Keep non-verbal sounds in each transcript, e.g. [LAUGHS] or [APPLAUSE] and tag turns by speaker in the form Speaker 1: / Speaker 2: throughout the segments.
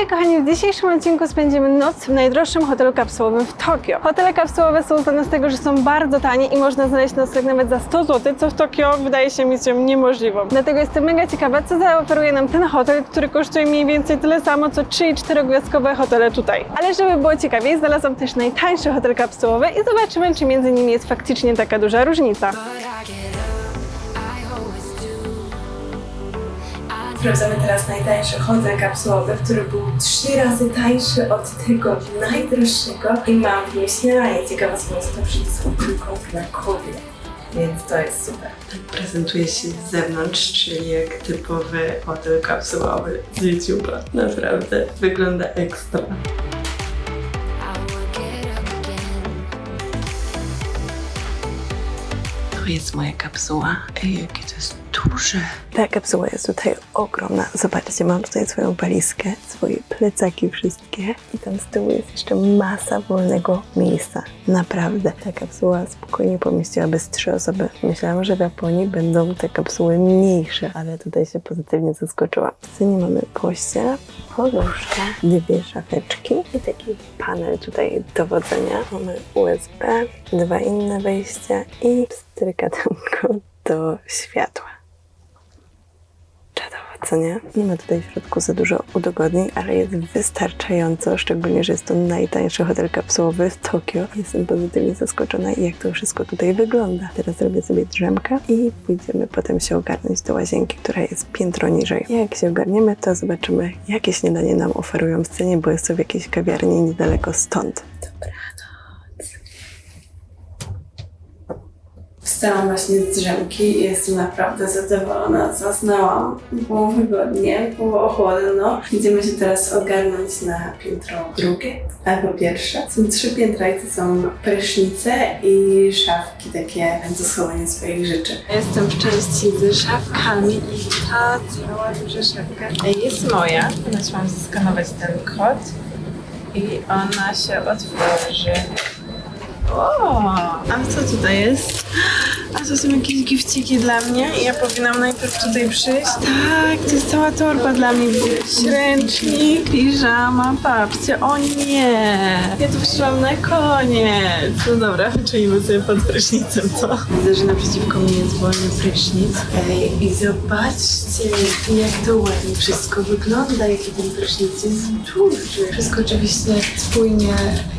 Speaker 1: Hejka kochani, w dzisiejszym odcinku spędzimy noc w najdroższym hotelu kapsułowym w Tokio. Hotele kapsułowe są znane z tego, że są bardzo tanie i można znaleźć nocleg nawet za 100 zł, co w Tokio wydaje się misją niemożliwą. Dlatego jestem mega ciekawa, co zaoferuje nam ten hotel, który kosztuje mniej więcej tyle samo, co 3 i 4 gwiazdkowe hotele tutaj. Ale żeby było ciekawiej, znalazłam też najtańszy hotel kapsułowy i zobaczymy, czy między nimi jest faktycznie taka duża różnica. Sprawdzamy teraz najtańszy hotel kapsułowy, który był trzy razy tańszy od tego najdroższego i mam w nim śniadanie. Ciekawa sprawa, to przyniosło tylko na kowie. Więc to jest super.
Speaker 2: Tak prezentuje się z zewnątrz, czyli jak typowy hotel kapsułowy z YouTube'a. Naprawdę wygląda ekstra. To jest moja kapsuła. Ej, jakie to jest duże.
Speaker 3: Ta kapsuła jest tutaj ogromna. Zobaczcie, mam tutaj swoją walizkę, swoje plecaki wszystkie i tam z tyłu jest jeszcze masa wolnego miejsca. Naprawdę. Ta kapsuła spokojnie pomieściłaby z trzy osoby. Myślałam, że w Japonii będą te kapsuły mniejsze, ale tutaj się pozytywnie zaskoczyłam. W scenie mamy pościel, poduszkę, dwie szafeczki i taki panel tutaj dowodzenia. Mamy USB, dwa inne wejścia i pstrykadełko do światła. Czadowo, co nie? Nie ma tutaj w środku za dużo udogodnień, ale jest wystarczająco, szczególnie, że jest to najtańszy hotel kapsułowy w Tokio. Jestem pozytywnie zaskoczona, jak to wszystko tutaj wygląda. Teraz zrobię sobie drzemkę i pójdziemy potem się ogarnąć do łazienki, która jest piętro niżej. Jak się ogarniemy, to zobaczymy, jakie śniadanie nam oferują w cenie, bo jest to w jakiejś kawiarni niedaleko stąd.
Speaker 2: Wstałam właśnie z drzemki i jestem naprawdę zadowolona. Zasnęłam, było wygodnie, było chłodno. Idziemy się teraz ogarnąć na piętro drugie albo pierwsze. Są trzy piętra i to są prysznice i szafki takie do schowania swoich rzeczy. Jestem w części z szafkami i ta cała duża szafka jest moja. Ponoć mam zeskanować ten kod i ona się otworzy. O, a co tutaj jest? A to są jakieś gifciki dla mnie i ja powinnam najpierw tutaj przyjść. Tak, to jest cała torba dla mnie. Ręcznik, piżama, papcie. O nie! Ja tu przyszłam na koniec. No dobra, wyczajmy sobie pod prysznicem, co? Widzę, że naprzeciwko mnie jest wolny prysznic. Ej, i zobaczcie, jak to ładnie wszystko wygląda, jaki ten prysznic jest duży. Wszystko oczywiście spójnie,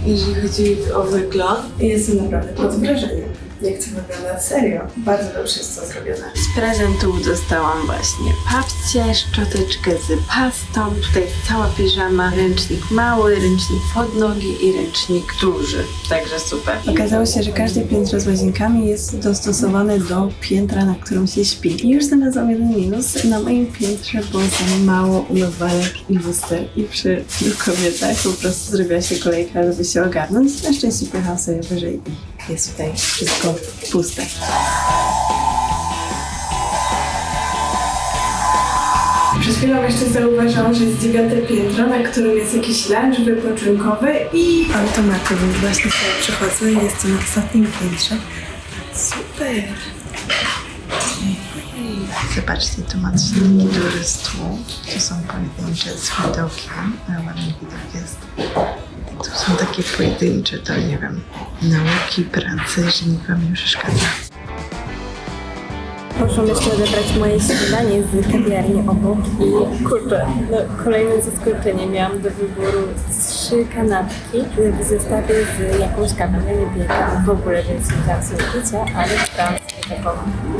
Speaker 2: jeżeli chodzi o wygląd. Jestem naprawdę pod wrażeniem. Jak to wygląda serio. Bardzo dobrze jest to zrobione. Z prezentów dostałam właśnie papcie, szczoteczkę z pastą. Tutaj jest cała piżama, ręcznik mały, ręcznik pod nogi i ręcznik duży. Także super. Okazało się, że każde piętro z łazienkami jest dostosowane do piętra, na którym się śpi. I już znalazłam jeden minus na moim piętrze, bo za mało umywalek i luster. I przy kobietach po prostu zrobiła się kolejka, żeby się ogarnąć. Na szczęście pojechałam sobie wyżej jest tutaj wszystko puste. Przed chwilą jeszcze zauważyłam, że jest dziewiąte piętro, na którym jest jakiś lunch wypoczynkowy i automaty, więc właśnie sobie przychodzę i jestem na ostatnim piętrze. Super! Zobaczcie, tu macie taki duży stół. Tu są pojedyncze z widokiem, ale ładny widok jest. Tu są takie pojedyncze, to nie wiem, nauki, pracy, że nikt wam nie przeszkadza.
Speaker 3: Poszłam jeszcze odebrać moje śniadanie z kawiarni obok i kurczę, no, kolejne zaskoczenie. Miałam do wyboru trzy kanapki w zestawie z jakąś kawą. Ja nie piję w ogóle, więc nie dałam sobie picia, ale wybrałam sobie taką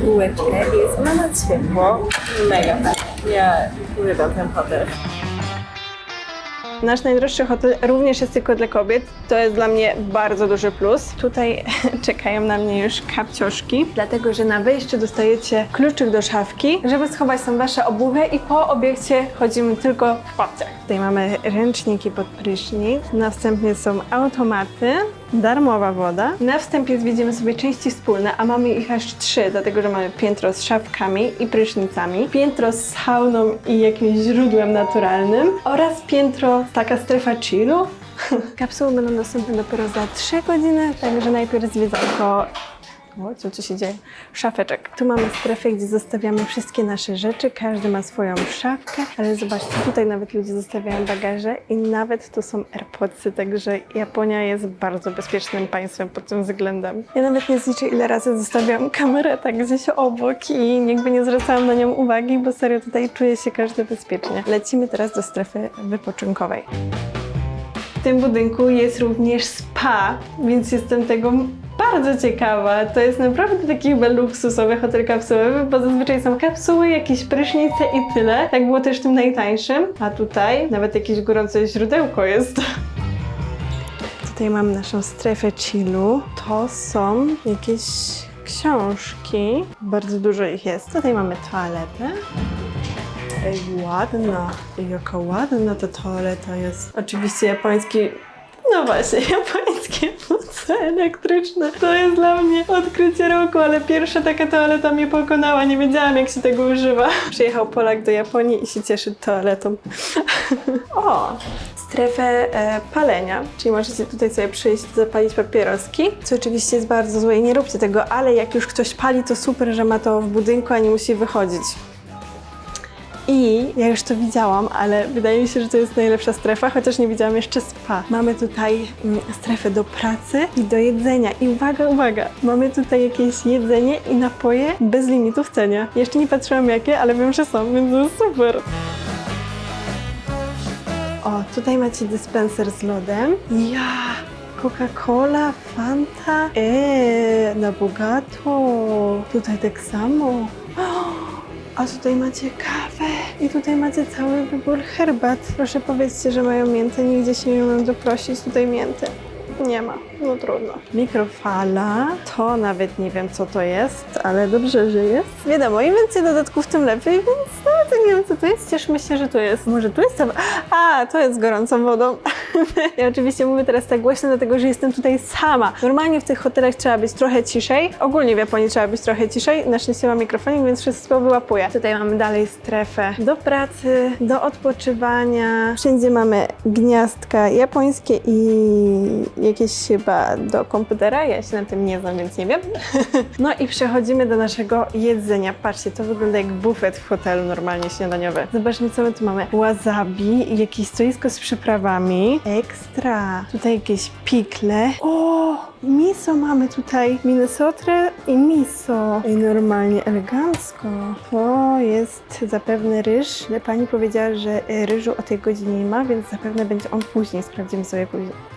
Speaker 3: bułeczkę i jest ona na ciepło. Mega fajna. Ja uwielbiam ten hotel.
Speaker 1: Nasz najdroższy hotel również jest tylko dla kobiet. To jest dla mnie bardzo duży plus. Tutaj [LAUGHS] czekają na mnie już kapcioszki, dlatego że na wejściu dostajecie kluczyk do szafki, żeby schować tam wasze obuwie i po obiekcie chodzimy tylko w papciach. Tutaj mamy ręczniki pod prysznic, następnie są automaty, darmowa woda. Na wstępie zwiedzimy sobie części wspólne, a mamy ich aż trzy, dlatego że mamy piętro z szafkami i prysznicami, piętro z sauną i jakimś źródłem naturalnym oraz piętro, taka strefa chillu. [LAUGHS] Kapsuły będą dostępne dopiero za 3 godziny, także najpierw zwiedzanko O, co tu się dzieje? Szafeczek. Tu mamy strefę, gdzie zostawiamy wszystkie nasze rzeczy. Każdy ma swoją szafkę, ale zobaczcie, tutaj nawet ludzie zostawiają bagaże i nawet tu są AirPodsy, także Japonia jest bardzo bezpiecznym państwem pod tym względem. Ja nawet nie zliczę, ile razy zostawiam kamerę tak gdzieś obok i nigdy nie zwracałam na nią uwagi, bo serio tutaj czuje się każdy bezpiecznie. Lecimy teraz do strefy wypoczynkowej. W tym budynku jest również spa, więc jestem tego bardzo ciekawa. To jest naprawdę taki chyba luksusowy hotel kapsułowy, bo zazwyczaj są kapsuły, jakieś prysznice i tyle. Tak było też w tym najtańszym. A tutaj nawet jakieś gorące źródełko jest. [LAUGHS] Tutaj mam naszą strefę chillu. To są jakieś książki. Bardzo dużo ich jest. Tutaj mamy toaletę. Ej, ładna. Jaka ładna ta toaleta jest. Oczywiście japoński no właśnie, [LAUGHS] japońskie płuce elektryczne. To jest dla mnie odkrycie roku, ale pierwsza taka toaleta mnie pokonała. Nie wiedziałam, jak się tego używa. [LAUGHS] Przyjechał Polak do Japonii i się cieszy toaletą. [LAUGHS] o! Strefę e, palenia, czyli możecie tutaj sobie przyjść zapalić papieroski, co oczywiście jest bardzo złe i nie róbcie tego, ale jak już ktoś pali, to super, że ma to w budynku, a nie musi wychodzić. I ja już to widziałam, ale wydaje mi się, że to jest najlepsza strefa, chociaż nie widziałam jeszcze spa. Mamy tutaj mm, strefę do pracy i do jedzenia. I uwaga, uwaga, mamy tutaj jakieś jedzenie i napoje bez limitu w cenie. Jeszcze nie patrzyłam jakie, ale wiem, że są, więc jest super. O, tutaj macie dyspenser z lodem. Ja! Coca-Cola, Fanta, eee, na bogato. Tutaj tak samo. [GASPS] A tutaj macie kawę i tutaj macie cały wybór herbat. Proszę powiedzcie, że mają miętę. Nigdzie się nie umiem doprosić tutaj mięty. Nie ma, no trudno. Mikrofala, to nawet nie wiem co to jest, ale dobrze, że jest. Wiadomo, im więcej dodatków, tym lepiej, więc nawet nie wiem co to jest. Cieszmy się, że to jest. Może tu jest ta... A, to jest z gorącą wodą. [LAUGHS] ja oczywiście mówię teraz tak głośno, dlatego że jestem tutaj sama. Normalnie w tych hotelach trzeba być trochę ciszej. Ogólnie w Japonii trzeba być trochę ciszej. Na szczęście mam mikrofonik, więc wszystko wyłapuję. Tutaj mamy dalej strefę do pracy, do odpoczywania. Wszędzie mamy gniazdka japońskie i jakieś chyba do komputera. Ja się na tym nie znam, więc nie wiem. [LAUGHS] no i przechodzimy do naszego jedzenia. Patrzcie, to wygląda jak bufet w hotelu normalnie śniadaniowy. Zobaczmy, co my tu mamy. Wasabi, jakieś stoisko z przyprawami. Ekstra. Tutaj jakieś pikle. O, miso mamy tutaj. Minnesotrę i miso. I normalnie elegancko. To jest zapewne ryż. Ale pani powiedziała, że y, ryżu o tej godzinie nie ma, więc zapewne będzie on później. Sprawdzimy sobie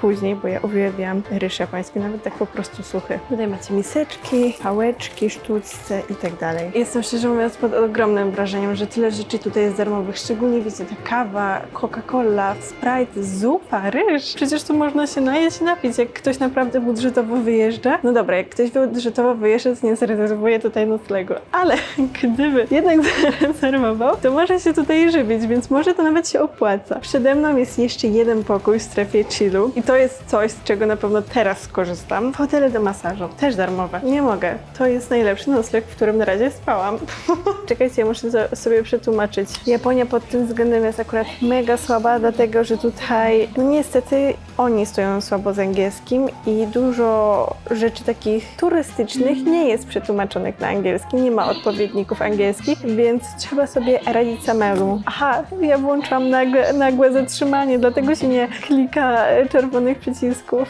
Speaker 1: później- bo ja uwielbiam ryż japoński, nawet tak po prostu suchy. Tutaj macie miseczki, pałeczki, sztućce i tak dalej. Jestem szczerze mówiąc pod ogromnym wrażeniem, że tyle rzeczy tutaj jest darmowych. Szczególnie wiecie, ta kawa, Coca-Cola, Sprite, zupa, ryż. Przecież tu można się najeść i napić, jak ktoś naprawdę budżetowo wyjeżdża. No dobra, jak ktoś budżetowo wyjeżdża, to nie zarezerwuje tutaj noclegu. Ale [LAUGHS] gdyby jednak zarezerwował, to może się tutaj żywić, więc może to nawet się opłaca. Przede mną jest jeszcze jeden pokój w strefie chillu i to jest coś, z czego na pewno teraz skorzystam. Hotele do masażu, też darmowe. Nie mogę. To jest najlepszy nocleg, w którym na razie spałam. [LAUGHS] Czekajcie, ja muszę sobie przetłumaczyć. Japonia pod tym względem jest akurat mega słaba, dlatego że tutaj, niestety, oni stoją słabo z angielskim i dużo rzeczy takich turystycznych nie jest przetłumaczonych na angielski, nie ma odpowiedników angielskich, więc trzeba sobie radzić samemu. Aha, ja włączam nagłe, nagłe zatrzymanie, dlatego się nie klika czerwonych przycisków.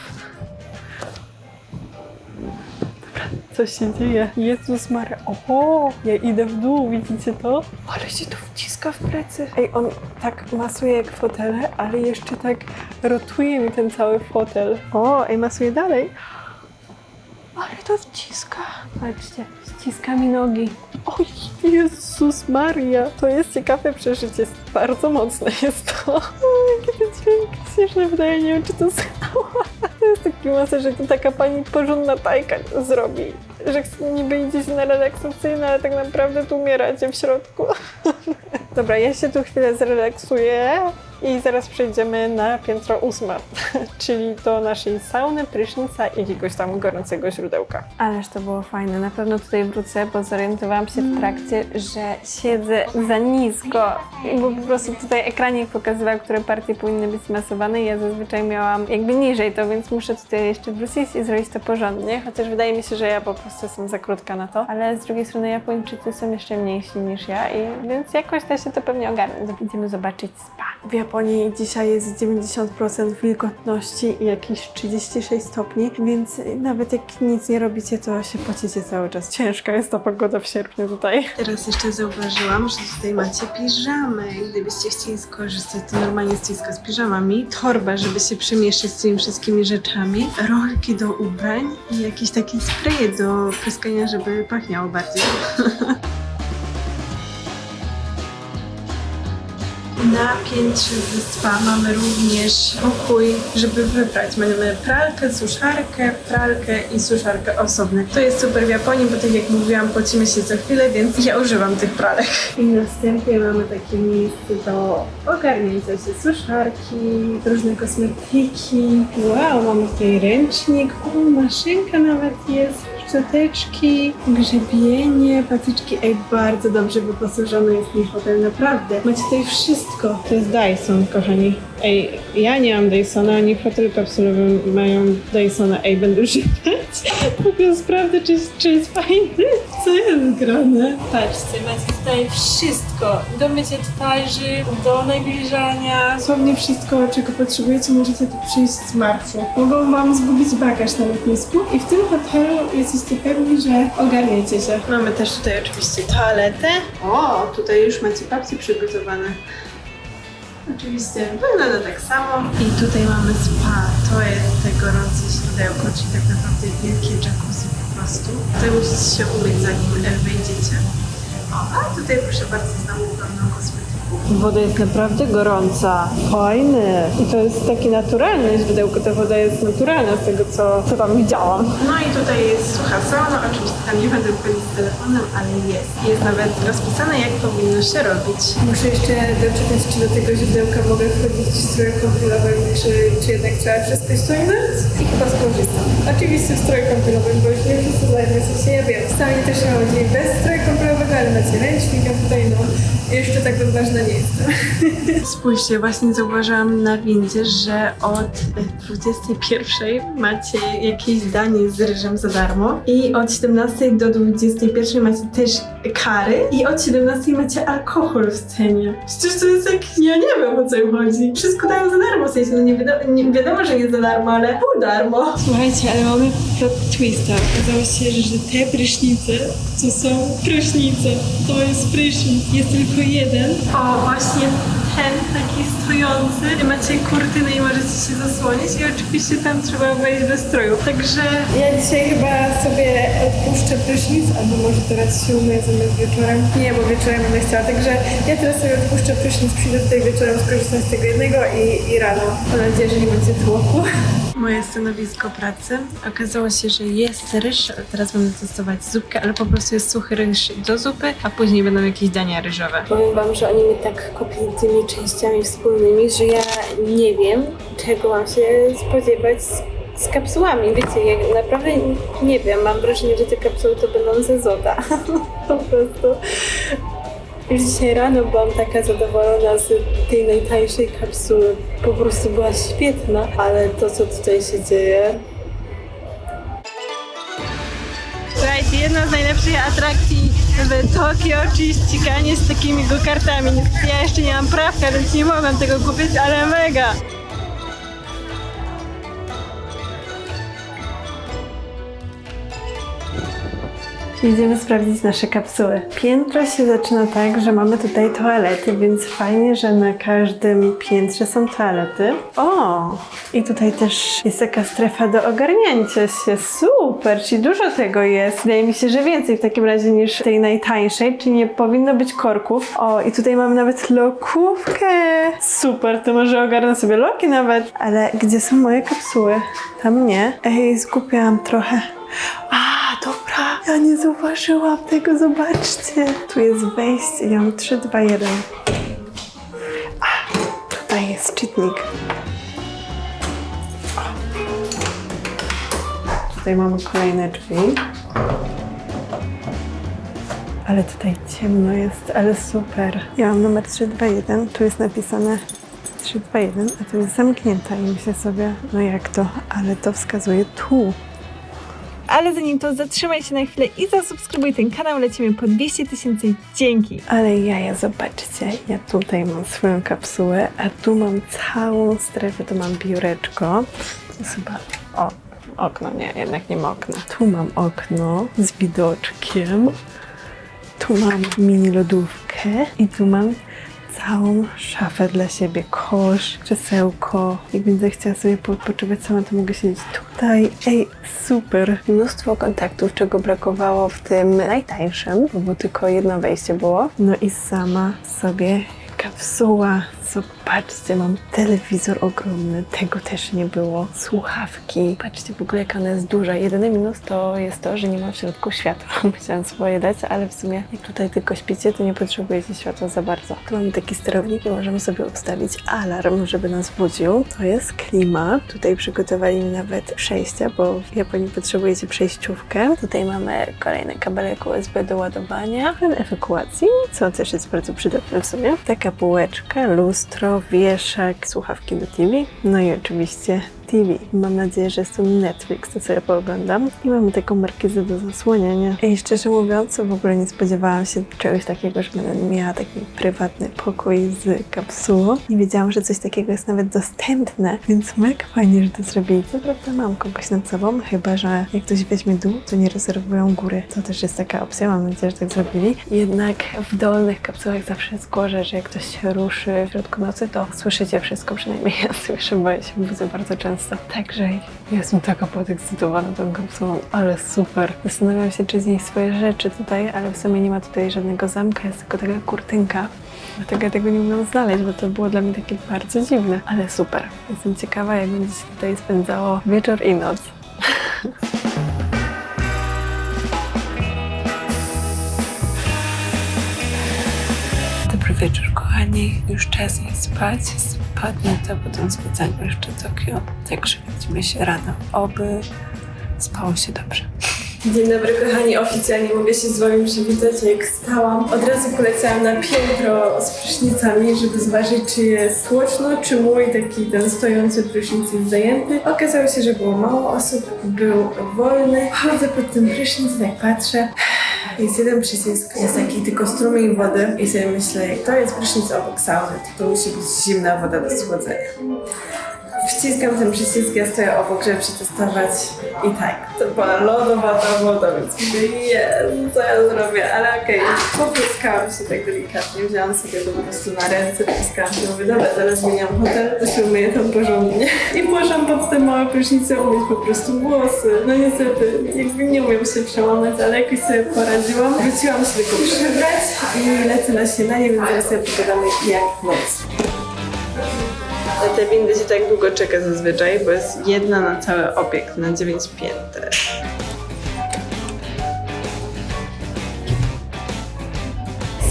Speaker 1: Co się dzieje? Jezus Maria. O, ja idę w dół, widzicie to? Ale się tu wciska w plecy. Ej, on tak masuje jak fotele, ale jeszcze tak rotuje mi ten cały fotel. O, ej, masuje dalej. Ale to wciska. Patrzcie, ściska mi nogi. Oj, Jezus Maria. To jest ciekawe przeżycie. Bardzo mocne jest to. [LAUGHS] O, jakie to dźwięki śmieszne wydaje. Nie wiem, czy to [LAUGHS] słuchała. To jest taki masaż, że to taka pani porządna tajka zrobi. Że niby idzie się na relaksacyjne, ale tak naprawdę tu umieracie w środku. [LAUGHS] Dobra, ja się tu chwilę zrelaksuję i zaraz przejdziemy na piętro ósme, [LAUGHS] czyli do naszej sauny, prysznica i jakiegoś tam gorącego źródełka. Ależ to było fajne, na pewno tutaj wrócę, bo zorientowałam się w trakcie, że siedzę za nisko, bo po prostu tutaj ekranik pokazywał, które partie powinny być zmasowane i ja zazwyczaj miałam jakby niżej to, więc muszę tutaj jeszcze wrócić i zrobić to porządnie, chociaż wydaje mi się, że ja po prostu jestem za krótka na to, ale z drugiej strony Japończycy są jeszcze mniejsi niż ja i więc jakoś da się to pewnie ogarnąć. Idziemy zobaczyć spa. Japonii dzisiaj jest 90% wilgotności i jakieś 36 stopni, więc nawet jak nic nie robicie, to się pocicie cały czas. Ciężka jest ta pogoda w sierpniu tutaj.
Speaker 2: Teraz jeszcze zauważyłam, że tutaj macie piżamy. Gdybyście chcieli skorzystać, to normalnie stoisko z piżamami, torba, żeby się przemieszczać z tymi wszystkimi rzeczami, rolki do ubrań i jakieś takie spreje do pryskania, żeby pachniało bardziej. [LAUGHS] Na piętrze wyspa mamy również pokój, żeby wybrać. Mamy pralkę, suszarkę, pralkę i suszarkę osobne. To jest super w Japonii, bo tak jak mówiłam, pocimy się co chwilę, więc ja używam tych pralek. I następnie mamy takie miejsce do ogarnięcia się suszarki, różne kosmetyki. Wow, mamy tutaj ręcznik, o, maszynka nawet jest szczoteczki, grzebienie, patyczki. Ej, bardzo dobrze wyposażony jest ten hotel, naprawdę. Macie tutaj wszystko. To jest Dyson, kochani. Ej, ja nie mam Dysona, oni w hotelu mają Dysona. Ej, będę używać. [LAUGHS] Ogóle sprawdzę, czy, jest- czy jest fajny. Co jest grane? Patrzcie, macie tutaj wszystko. Do mycia twarzy, do nawilżania. Dosłownie wszystko, czego potrzebujecie, możecie tu przyjść z marszu. Mogą wam zgubić bagaż na lotnisku i w tym hotelu jesteście pewni, że ogarniecie się. Mamy też tutaj oczywiście toaletę. O, tutaj już macie papki przygotowane. Oczywiście wygląda tak samo. I tutaj mamy spa. To jest te gorące źródełko, czyli tak naprawdę wielkie jacuzzi po prostu. Tutaj musicie się umyć zanim e, wejdziecie. O, a tutaj proszę bardzo znowu pełno kosmetyków.
Speaker 1: Woda jest naprawdę gorąca. Fajny. I to jest takie naturalne źródełko. Ta woda jest naturalna z tego, co, co tam widziałam.
Speaker 2: No i tutaj jest sucha sauna, oczywiście tam nie będę wchodzić z telefonem, ale jest. Jest nawet rozpisane, jak powinno się robić. Muszę jeszcze doczytać, czy do tego źródełka mogę wchodzić w stroju kąpielowym, czy, czy jednak trzeba wszystko ściągnąć. I chyba skorzystam. Oczywiście w stroju kąpielowym, bo już nie wszyscy zajmują się, ja wiem. Sami też chodzi bez stroju kąpielowego, ale macie ręcznik, a tutaj no, jeszcze tak odważna nie jestem. Spójrzcie, właśnie zauważyłam na windzie, że od e, 21 macie jakieś danie z ryżem za darmo i od 17 do 21 macie też kary i od 17 macie alkohol w cenie. Przecież to jest jak, ja nie wiem o co im chodzi. Wszystko dają za darmo, w sensie, no nie wiadomo, nie wiadomo że nie za darmo, ale pół darmo. Słuchajcie, ale mamy plot twista. Okazało się, że te prysznice to są prysznice. To jest prysznic. Jest tylko jeden. O, właśnie stojący. Macie kurtynę i możecie się zasłonić i oczywiście tam trzeba wejść bez stroju. Także ja dzisiaj chyba sobie odpuszczę prysznic, albo może teraz się umyję zamiast wieczorem. Nie, bo wieczorem będę chciała. Także ja teraz sobie odpuszczę prysznic, przyjdę tutaj wieczorem, skorzystam z tego jednego i, i rano. Mam nadzieję, że nie będzie tłoku. Moje stanowisko pracy. Okazało się, że jest ryż. Teraz będę testować zupkę, ale po prostu jest suchy ryż do zupy, a później będą jakieś dania ryżowe.
Speaker 4: Powiem Wam, że oni mnie tak kopili tymi częściami wspólnymi, że ja nie wiem, czego mam się spodziewać z, kapsułami. Wiecie, ja naprawdę nie wiem. Mam wrażenie, że te kapsuły to będą ze złota. [LAUGHS] po prostu. Już dzisiaj rano byłam taka zadowolona z tej najtańszej kapsuły. Po prostu była świetna, ale to, co tutaj się dzieje,
Speaker 1: Słuchajcie, jedna z najlepszych atrakcji w Tokio, czyli ściganie z takimi go-kartami. Niestety Ja jeszcze nie mam prawka, więc nie mogłam tego kupić, ale mega! Idziemy sprawdzić nasze kapsuły. Piętro się zaczyna tak, że mamy tutaj toalety, więc fajnie, że na każdym piętrze są toalety. O! I tutaj też jest taka strefa do ogarnięcia się. Super! Czyli dużo tego jest. Wydaje mi się, że więcej w takim razie niż tej najtańszej, czyli nie powinno być korków. O, i tutaj mamy nawet lokówkę. Super, to może ogarnę sobie loki nawet. Ale gdzie są moje kapsuły? Tam nie. Ej, zgubiłam trochę. A, ja nie zauważyłam tego, zobaczcie. Tu jest wejście, ja mam 3, 2, 1. A, tutaj jest czytnik. Tutaj mamy kolejne drzwi. Ale tutaj ciemno jest, ale super. Ja mam numer 321, tu jest napisane 321, a tu jest zamknięta i myślę sobie, no jak to, ale to wskazuje tu. Ale zanim to zatrzymaj się na chwilę i zasubskrybuj ten kanał, lecimy po 200 tysięcy. Dzięki! Ale jaja, zobaczcie, ja tutaj mam swoją kapsułę, a tu mam całą strefę, tu mam biureczko. Chyba, o, okno, nie, jednak nie ma okna. Tu mam okno z widoczkiem. Tu mam mini lodówkę i tu mam całą szafę dla siebie, kosz, krzesełko. Jak będę chciała sobie odpoczywać sama, to mogę siedzieć tutaj. Ej, super! Mnóstwo kontaktów, czego brakowało w tym najtańszym, bo tylko jedno wejście było. No i sama sobie kapsuła. Zobaczcie, mam telewizor ogromny, tego też nie było. Słuchawki. Patrzcie w ogóle, jak ona jest duża. Jedyny minus to jest to, że nie ma w środku światła. [LAUGHS] Musiałam swoje dać, ale w sumie jak tutaj tylko śpicie, to nie potrzebujecie światła za bardzo. Tu mamy taki sterownik i możemy sobie ustawić alarm, żeby nas budził. To jest klima. Tutaj przygotowali mi nawet przejścia, bo w Japonii potrzebujecie przejściówkę. Tutaj mamy kolejny kabelek USB do ładowania, ten ewakuacji, co też jest bardzo przydatne w sumie. Taka półeczka, lustro, wieszak, słuchawki do TV, no i oczywiście TV. Mam nadzieję, że jest to Netflix, to ja pooglądam. I mamy taką markizę do zasłaniania. I szczerze mówiąc, w ogóle nie spodziewałam się czegoś takiego, że będę miała taki prywatny pokój z kapsułą. Nie wiedziałam, że coś takiego jest nawet dostępne, więc mega fajnie, że to zrobili. Co prawda mam kogoś nad sobą, chyba, że jak ktoś weźmie dół, to nie rezerwują góry. To też jest taka opcja, mam nadzieję, że tak zrobili. Jednak w dolnych kapsułach zawsze jest że jak ktoś się ruszy w środku nocy, to słyszycie wszystko, przynajmniej ja słyszę, bo ja się budzę bardzo często. Także jestem taka podekscytowana tą kapsułą, ale super. Zastanawiam się, czy znieść swoje rzeczy tutaj, ale w sumie nie ma tutaj żadnego zamka, jest tylko taka kurtynka. Dlatego ja tego nie umiem znaleźć, bo to było dla mnie takie bardzo dziwne, ale super. Jestem ciekawa, jak będzie się tutaj spędzało wieczór i noc. [LAUGHS] Dobry wieczór, kochani. Już czas iść spać. Spadnę to, potem zwiedzamy jeszcze Tokio. Także widzimy się rano. Oby spało się dobrze.
Speaker 2: Dzień dobry kochani, oficjalnie mogę się z wami przywitać. Jak stałam, od razu poleciałam na piętro z prysznicami, żeby zobaczyć, czy jest tłoczno, czy mój taki ten stojący prysznic jest zajęty. Okazało się, że było mało osób, był wolny. Chodzę pod ten prysznic, tak patrzę. Jest jeden przycisk, jest taki tylko strumień wody i sobie myślę, jak to jest prysznic obok sauny, to musi być zimna woda do schłodzenia. Wciskam ten przycisk, ja stoję obok, żeby przetestować i tak, to była lodowata woda, więc mówię, Jezu, co ja zrobię, ale okej, popryskałam się tak delikatnie, wzięłam sobie to po prostu na ręce, piskałam się, mówię, dobra, zaraz zmieniam hotel, to się umyję tam porządnie. I poszłam pod te małe prysznice umyć po prostu włosy. No niestety, jakby nie umiem się przełamać, ale jakoś sobie poradziłam. Wróciłam się tylko przebrać i lecę na śniadanie, więc zaraz sobie pogadamy jak noc. Na te windy się tak długo czeka zazwyczaj, bo jest jedna na cały obiekt, na 9 pięter.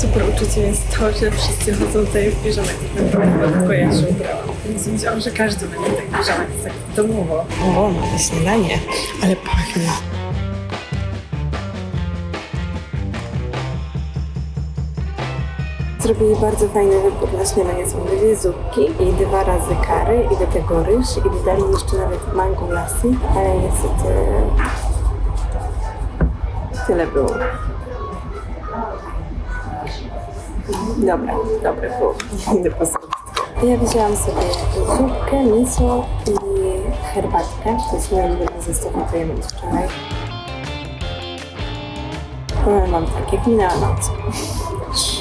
Speaker 2: Super uczuciem jest to, że wszyscy chodzą tutaj w piżamach, tak naprawdę tylko ja się ubrałam. Więc myślałam, że każdy będzie tak w piżamach, tak domowo. O, mamy śniadanie, ale pachnie. Zrobili bardzo fajny wybór na śniadanie. Dwie zupki i dwa razy kary i do tego ryż i dodali jeszcze nawet mango lassi, ale niestety tyle było. Dobra, dobre było. Ja wzięłam sobie zupkę, miso i herbatkę. To jest moje ulubione zestaw, jem od wczoraj. Powiem wam tak, jak minęła noc.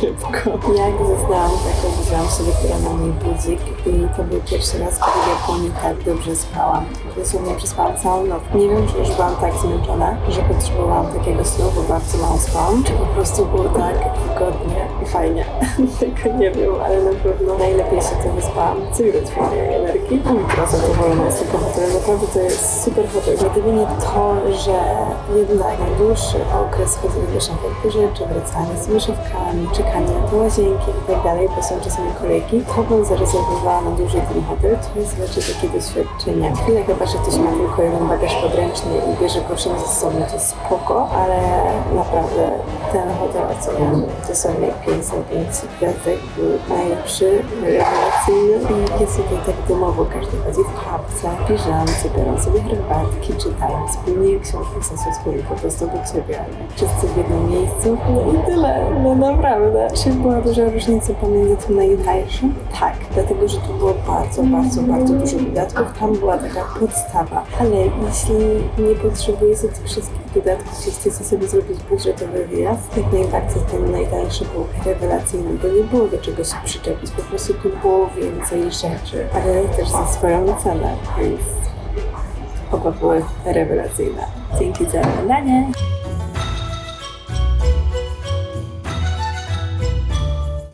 Speaker 2: Szybko. Jak zasnęłam, tak obudziłam sobie na mój budzik i to był pierwszy raz, kiedy w Japonii tak dobrze spałam. Dosłownie przespałam całą noc. Nie wiem, czy już byłam tak zmęczona, że potrzebowałam takiego snu, bo bardzo mało spałam, czy po prostu było tak wygodnie i fajnie. [LAUGHS] Tego nie wiem, ale na pewno najlepiej się to wyspałam. W mojej energii. i ultra zadowolona z tego hotelu. Naprawdę to jest super hotel. Gdyby nie to, że jednak na dłuższy okres chodzenie do szafek rzeczy, wracanie z myszówkami, czekanie te łazienki i tak dalej, bo są czasami kolejki, to bym zarezerwowała na dłużej ten hotel. To jest raczej takie doświadczenie. Chwilę chyba, że ktoś ma tylko jeden bagaż podręczny i bierze go ze sobą, to spoko, ale naprawdę ten hotel oceniam dosłownie 5 na 5 gwiazdek był najlepszy, rewelacyjny i jest tutaj tak domowo, każdy chodzi w kapce, w piżamce, biorą sobie herbatki, czytają wspólnie książki, sensie wspólnie po prostu do ciebie, ale wszyscy w jednym miejscu. No i tyle, no naprawdę. Czy była duża różnica pomiędzy tym najtańszym? Tak, dlatego, że tu było bardzo, bardzo, bardzo dużo dodatków, tam była taka podstawa, ale jeśli nie potrzebujecie tych wszystkich dodatków, jeśli chcecie sobie zrobić budżetowy wyjazd, jak najbardziej ten najtańszy był rewelacyjny, bo nie było do czego się przyczepić, po prostu tu było więcej rzeczy, ale też za swoją cenę, więc oba były rewelacyjne. Dzięki za oglądanie!